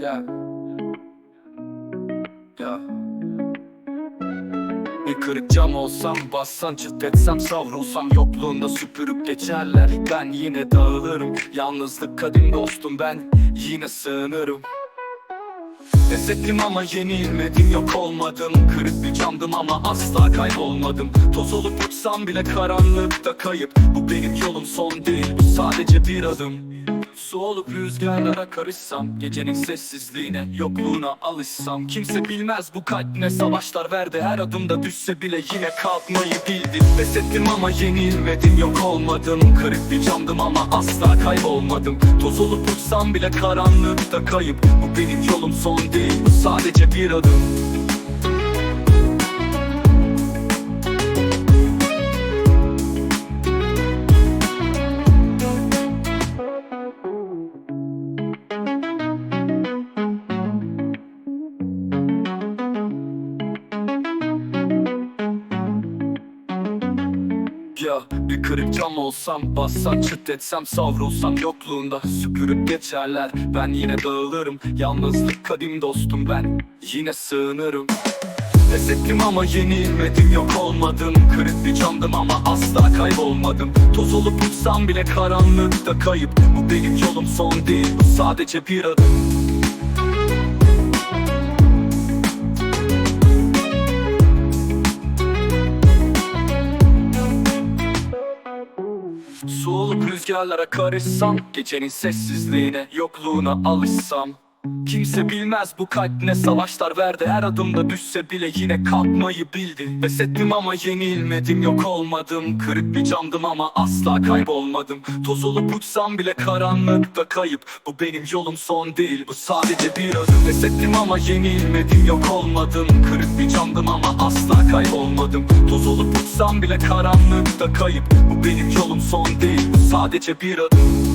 Ya. Ya. Bir kırık cam olsam bassan çıt etsem savrulsam Yokluğunda süpürüp geçerler. Ben yine dağılırım. Yalnızlık kadim dostum ben Yine sığınırım. Pes ettim ama yenilmedim yok olmadım. Kırık bir camdım ama asla kaybolmadım. Toz olup uçsam bile karanlıkta kayıp. Bu benim yolum son değil bu sadece bir adım Su olup rüzgarlara karışsam Gecenin sessizliğine yokluğuna alışsam. Kimse bilmez bu kalp ne savaşlar verdi. Her adımda düşse bile yine kalkmayı bildim. Pes ettim ama yenilmedim. Yok olmadım. Kırık bir camdım ama asla kaybolmadım. Toz olup uçsam bile karanlıkta kayıp. Bu benim yolum son değil. Bu sadece bir adım Ya. Bir kırık cam olsam Bassan çıt etsem savrulsam Yokluğunda süpürüp geçerler. Ben yine dağılırım. Yalnızlık kadim dostum ben. Yine sığınırım. Pes ettim ama yenilmedim yok olmadım. Kırık bir camdım ama asla kaybolmadım. Toz olup uçsam bile karanlıkta kayıp. Bu benim yolum son değil. Bu sadece bir adım rüzgarlara karışsam Gecenin sessizliğine yokluğuna alışsam Kimse bilmez bu kalp ne savaşlar verdi. Her adımda düşse bile yine kalkmayı bildi. Pes ettim ama yenilmedim yok olmadım. Kırık bir camdım ama asla kaybolmadım. Toz olup uçsam bile karanlıkta kayıp. Bu benim yolum son değil. Bu sadece bir adım. Pes ettim ama yenilmedim yok olmadım. Kırık bir camdım ama asla kaybolmadım. Toz olup uçsam bile karanlıkta kayıp. Bu benim yolum son değil. Bu sadece bir adım